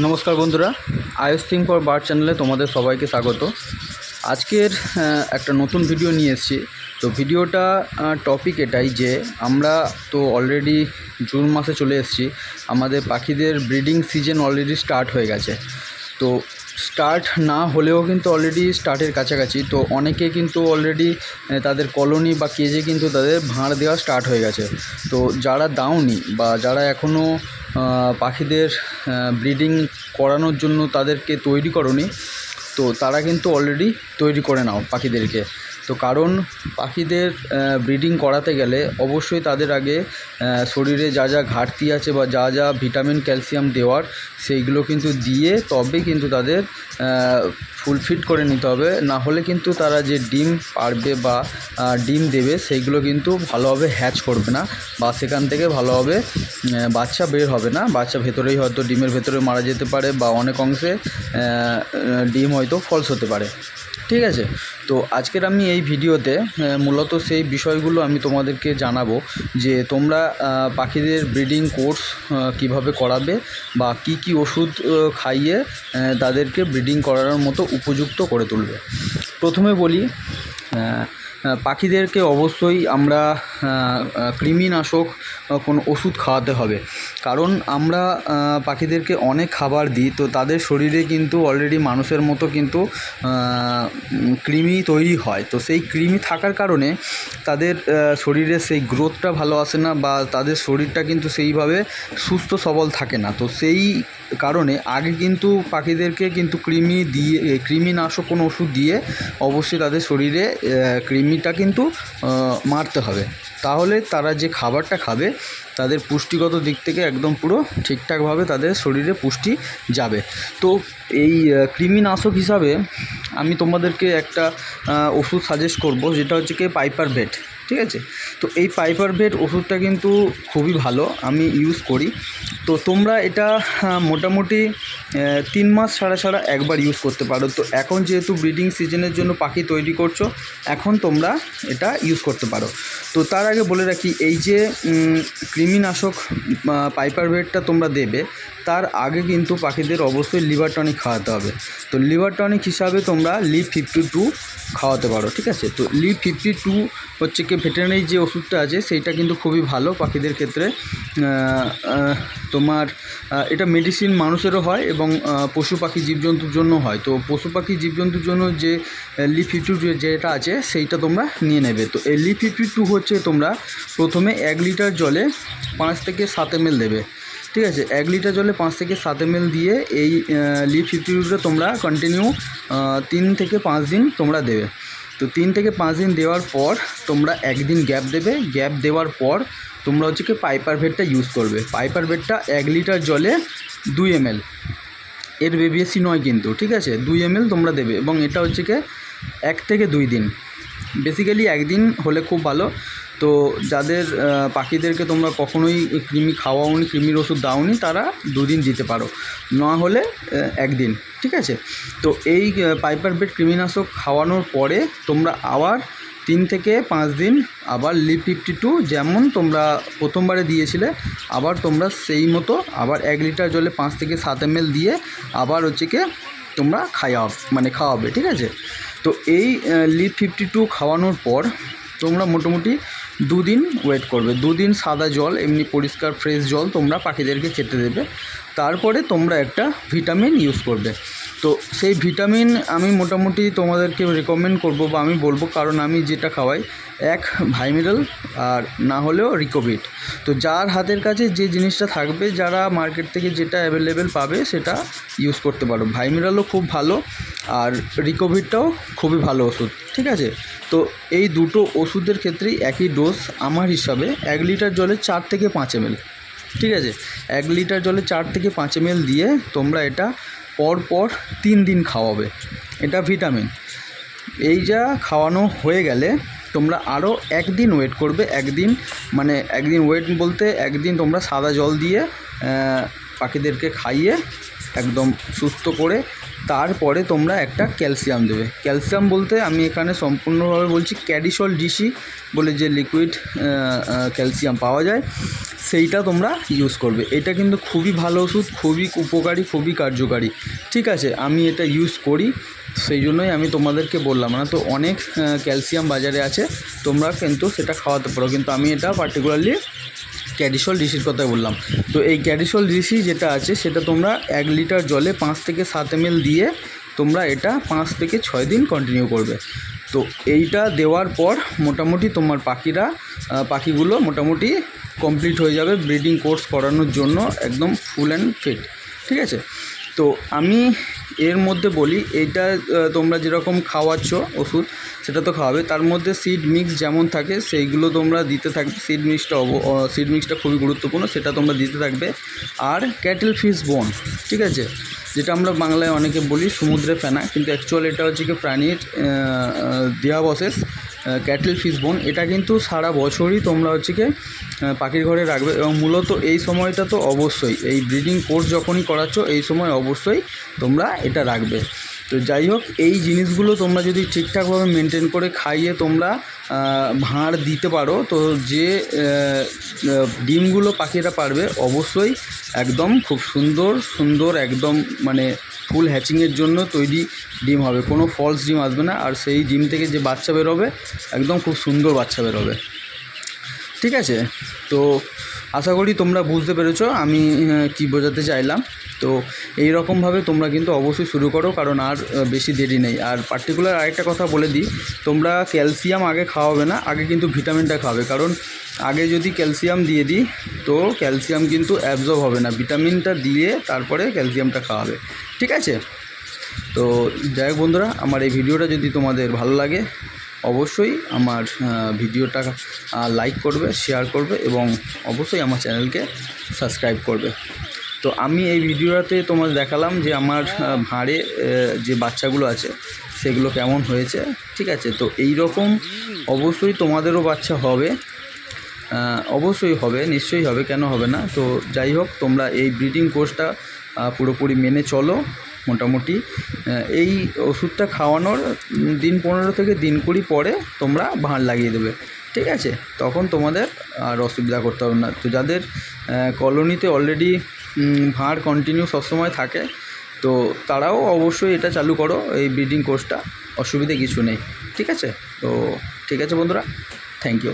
নমস্কার বন্ধুরা, Ayush thing for bird চ্যানেলে তোমাদের সবাইকে স্বাগত। আজকের একটা নতুন ভিডিও নিয়ে এসেছি। তো ভিডিওটা টপিক এটাই যে আমরা তো অলরেডি জুন মাসে চলে এসেছি। আমাদের পাখিদের ব্রিডিং সিজন অলরেডি স্টার্ট হয়ে গেছে। তো স্টার্ট না হলেও কিন্তু অলরেডি স্টার্টের কাছাকাছি। তো অনেকে কিন্তু অলরেডি তাদের কলোনি বা কেজে কিন্তু তাদের ভাঁড় দেওয়া স্টার্ট হয়ে গেছে। তো যারা দাওনি বা যারা এখনও পাখিদের ব্রিডিং করানোর জন্য তাদেরকে তৈরি করনি। তো তারা কিন্তু অলরেডি তৈরি করে নাও পাখিদেরকে। তো কারণ পাখিদের ব্রিডিং করাতে গেলে অবশ্যই তাদের আগে শরীরে যা যা ঘাটতি আছে বা যা যা ভিটামিন ক্যালসিয়াম দেওয়ার, সেইগুলো কিন্তু দিয়ে তবে কিন্তু তাদের ফুলফিট করে নিতে হবে। না হলে কিন্তু তারা যে ডিম পারবে বা ডিম দেবে, সেইগুলো কিন্তু ভালোভাবে হ্যাচ করবে না বা সেখান থেকে ভালোভাবে বাচ্চা বের হবে না। বাচ্চা ভেতরেই হয়তো ডিমের ভেতরে মারা যেতে পারে বা অনেক অংশে ডিম হয়তো ফলস হতে পারে। ঠিক আছে? তো আজকের আমি এই ভিডিওতে মূলত সেই বিষয়গুলো আমি তোমাদেরকে জানাব যে তোমরা পাখিদের ব্রিডিং কোর্স কীভাবে করাবে বা কি কি ওষুধ খাইয়ে তাদেরকে ব্রিডিং করানোর মতো উপযুক্ত করে তুলবে। প্রথমে বলি পাখিদেরকে অবশ্যই আমরা কৃমিনাশক কোনো ওষুধ খাওয়াতে হবে। কারণ আমরা পাখিদেরকে অনেক খাবার দিই তো তাদের শরীরে কিন্তু অলরেডি মানুষের মতো কিন্তু কৃমি তৈরি হয়। তো সেই কৃমি থাকার কারণে তাদের শরীরে সেই গ্রোথটা ভালো আসে না বা তাদের শরীরটা কিন্তু সেইভাবে সুস্থ সবল থাকে না। তো সেই কারণে আগে কিন্তু পাখিদেরকে কিন্তু কৃমি দিয়ে কৃমিনাশক কোনো ওষুধ দিয়ে অবশ্যই তাদের শরীরে আহ, কৃমিটা কিন্তু মারতে হবে। তাহলে তারা যে খাবারটা খাবে, তাদের পুষ্টিগত দিক থেকে একদম পুরো ঠিকঠাকভাবে তাদের শরীরে পুষ্টি যাবে। তো এই কৃমিনাশক হিসাবে আমি তোমাদেরকে একটা ওষুধ সাজেস্ট করব, যেটা হচ্ছে কি পাইপার ভেট ঠিক আছে? তো এই পাইপার ভেট ওষুধটা কিন্তু খুবই ভালো, আমি ইউজ করি। তো তোমরা এটা মোটামুটি তিন মাস ছাড়া ছাড়া একবার ইউজ করতে পারো। তো এখন যেহেতু ব্রিডিং সিজনের জন্য পাখি তৈরি করছ, এখন তোমরা এটা ইউজ করতে পারো। তো তার আগে বলে রাখি, এই যে কৃমিনাশক পাইপার ভেটটা তোমরা দেবে, তার আগে কিন্তু পাখিদের অবশ্যই লিভার টনিক খাওয়াতে হবে। তো লিভার টনিক হিসাবে তোমরা লিভ ফিফটি টু খাওয়াতে পারো, ঠিক আছে? তো লিভ ফিফটি টু হচ্ছে কি ভেটেরিনারি যে ওষুধটা আছে, সেইটা কিন্তু খুবই ভালো পাখিদের ক্ষেত্রে। তোমার এটা মেডিসিন মানুষেরও হয় এবং পশু পাখি জীবজন্তুর জন্য হয়। তো পশু পাখি জীবজন্তুর জন্য যে ফিফটি টু যেটা আছে, সেইটা তোমরা নিয়ে নেবে। তো এই ফিফটি টু হচ্ছে তোমরা প্রথমে এক লিটার জলে পাঁচ থেকে সাত এম দেবে। ঠিক আছে? এক লিটার জলে পাঁচ থেকে সাত এম দিয়ে এই লিভ ফিফটি টুটা তোমরা কন্টিনিউ তিন থেকে পাঁচ দিন তোমরা দেবে। তো তিন থেকে পাঁচ দিন দেওয়ার পর তোমরা একদিন গ্যাপ দেবে। গ্যাপ দেওয়ার পর তোমরা হচ্ছে কি পাইপার ভেটটা ইউজ করবে। পাইপার ভেটটা এক লিটার জলে দুই এম এর বেবিএসি নয় কিন্তু, ঠিক আছে? দুই এম তোমরা দেবে এবং এটা হচ্ছে কি এক থেকে দুই দিন। বেসিক্যালি একদিন হলে খুব ভালো। তো যাদের পাখিদেরকে তোমরা কখনোই কৃমি খাওয়াওনি, কৃমির ওষুধ দাওনি, তারা দুদিন দিতে পারো। না হলে একদিন, ঠিক আছে? তো এই পাইপার বেড কৃমিনাশক খাওয়ানোর পরে তোমরা আবার তিন থেকে পাঁচ দিন আবার লিপ ফিফটি টু যেমন তোমরা প্রথমবারে দিয়েছিলে, আবার তোমরা সেই মতো আবার এক লিটার জলে পাঁচ থেকে সাত এম দিয়ে আবার হচ্ছে কি তোমরা খাওয়া মানে খাওয়াবে, ঠিক আছে? তো এই লিপ ফিফটি টু খাওয়ানোর পর তোমরা মোটামুটি দুদিন ওয়েট করবে। দুদিন সাদা জল, এমনি পরিষ্কার ফ্রেশ জল তোমরা পাখিদেরকে খেতে দেবে। তারপরে তোমরা একটা ভিটামিন ইউজ করবে। তো সেই ভিটামিন আমি মোটামুটি তোমাদেরকে রেকমেন্ড করব বা আমি বলব কারণ আমি যেটা খাওয়াই, এক, ভাইমিরাল আর না হলেও রিকোভিট। তো যার হাতের কাছে যে জিনিসটা থাকবে, যারা মার্কেট থেকে যেটা অ্যাভেলেবেল পাবে সেটা ইউজ করতে পারো। ভাইমিরালও খুব ভালো আর রিকোভিটটাও খুবই ভালো ওষুধ, ঠিক আছে? তো এই দুটো ওষুধের ক্ষেত্রেই একই ডোজ আমার হিসাবে এক লিটার জলে চার থেকে পাঁচ এমএল, ঠিক আছে? এক লিটার জলে চার থেকে পাঁচ এমএল দিয়ে তোমরা এটা পর পর তিন দিন খাওয়াবে। এটা ভিটামিন। এই যা খাওয়ানো হয়ে গেলে তোমরা আরও একদিন ওয়েট করবে, একদিন মানে একদিন ওয়েট বলতে একদিন তোমরা সাদা জল দিয়ে পাখিদেরকে খাইয়ে একদম সুস্থ করে তারপরে তোমরা একটা ক্যালসিয়াম দেবে। ক্যালসিয়াম বলতে আমি এখানে সম্পূর্ণভাবে বলছি ক্যাডিসল ডিসি বলে যে লিকুইড ক্যালসিয়াম পাওয়া যায়, সেইটা তোমরা ইউজ করবে। এটা কিন্তু খুবই ভালো ওষুধ, খুবই উপকারী, খুবই কার্যকারী। ঠিক আছে, আমি এটা ইউজ করি, সেই জন্যই আমি তোমাদেরকে বললাম না। তো অনেক ক্যালসিয়াম বাজারে আছে, তোমরা কিন্তু সেটা খাওয়াতে পারো। কিন্তু আমি এটা পার্টিকুলারলি ক্যাডিসল ডিসির কথা বললাম। তো এই ক্যাডিসল ডিসি যেটা আছে, সেটা তোমরা এক লিটার জলে পাঁচ থেকে সাত এম দিয়ে তোমরা এটা পাঁচ থেকে ছয় দিন কন্টিনিউ করবে। তো এইটা দেওয়ার পর মোটামুটি তোমার পাখিরা পাখিগুলো মোটামুটি কমপ্লিট হয়ে যাবে ব্রিডিং কোর্স করানোর জন্য একদম ফুল অ্যান্ড ফিট ঠিক আছে? তো আমি এর মধ্যে বলি আহ, তোমরা যেরকম খাওয়াচ্ছ ওষুধ সেটা তো খাওয়াবে। তার মধ্যে সিড মিক্স যেমন থাকে সেইগুলো তোমরা দিতে থাকবে সিড মিক্সটা সিড মিক্সটা খুবই গুরুত্বপূর্ণ সেটা তোমরা দিতে থাকবে। আর ক্যাটেল ফিশ বোন ঠিক আছে? যেটা আমরা বাংলায় অনেকে বলি সমুদ্রে ফেনা কিন্তু অ্যাকচুয়াল এটা হচ্ছে কি প্রাণীর দেহাবশেষ ক্যাটেল ফিশ বোন এটা কিন্তু সারা বছরই তোমরা হচ্ছে কি পাখির ঘরে রাখবে এবং মূলত এই সময়টা তো অবশ্যই, এই ব্রিডিং কোর্স যখনই করাচ্ছ এই সময় অবশ্যই তোমরা এটা রাখবে। তো যাই হোক, এই জিনিসগুলো তোমরা যদি ঠিকঠাকভাবে মেনটেন করে খাইয়ে তোমরা ভাঁড় দিতে পারো, তো যে ডিমগুলো পাখিরা পারবে অবশ্যই একদম খুব সুন্দর সুন্দর একদম মানে ফুল হ্যাচিংয়ের জন্য তৈরি ডিম হবে। কোনো ফলস ডিম আসবে না, আর সেই ডিম থেকে যে বাচ্চা বেরোবে, একদম খুব সুন্দর বাচ্চা বেরোবে। ঠিক আছে? তো আশা করি তোমরা বুঝতে পেরেছ, আমি কি বোঝাতে চাইলাম। তো এই রকমভাবে তোমরা কিন্তু অবশ্যই শুরু করো, কারণ আর বেশি দেরি নেই। আর পার্টিকুলার আরেকটা কথা বলে দিই, তোমরা ক্যালসিয়াম আগে খাওয়াবে না, আগে কিন্তু ভিটামিনটা খাবে। কারণ আগে যদি ক্যালসিয়াম দিয়ে দিই, তো ক্যালসিয়াম কিন্তু অ্যাবজর্ব হবে না। ভিটামিনটা দিয়ে তারপরে ক্যালসিয়ামটা খাওয়াবে। ঠিক আছে? তো যাই বন্ধুরা, আমার এই ভিডিওটা যদি তোমাদের ভালো লাগে অবশ্যই আমার ভিডিওটা লাইক করবে শেয়ার করবে এবং অবশ্যই আমার চ্যানেলকে সাবস্ক্রাইব করবে। তো আমি এই ভিডিওটাতে তোমাদের দেখালাম যে আমার ভাঁড়ে যে বাচ্চাগুলো আছে, সেগুলো কেমন হয়েছে, ঠিক আছে? তো এই রকম অবশ্যই তোমাদেরও বাচ্চা হবে অবশ্যই হবে, নিশ্চয়ই হবে, কেন হবে না? তো যাই হোক, তোমরা এই ব্রিডিং কোর্সটা পুরোপুরি মেনে চলো। মোটামুটি এই ওষুধটা খাওয়ানোর দিন পনেরো থেকে দিন কুড়ি পরে তোমরা ভাঁড় লাগিয়ে দেবে, ঠিক আছে? তখন তোমাদের আর অসুবিধা করতে হবে না। তো যাদের কলোনিতে অলরেডি ভাঁড় কন্টিনিউ সবসময় থাকে, তো তারাও অবশ্যই এটা চালু করো, এই ব্রিডিং কোর্সটা অসুবিধে কিছু নেই, ঠিক আছে? তো ঠিক আছে বন্ধুরা থ্যাংক ইউ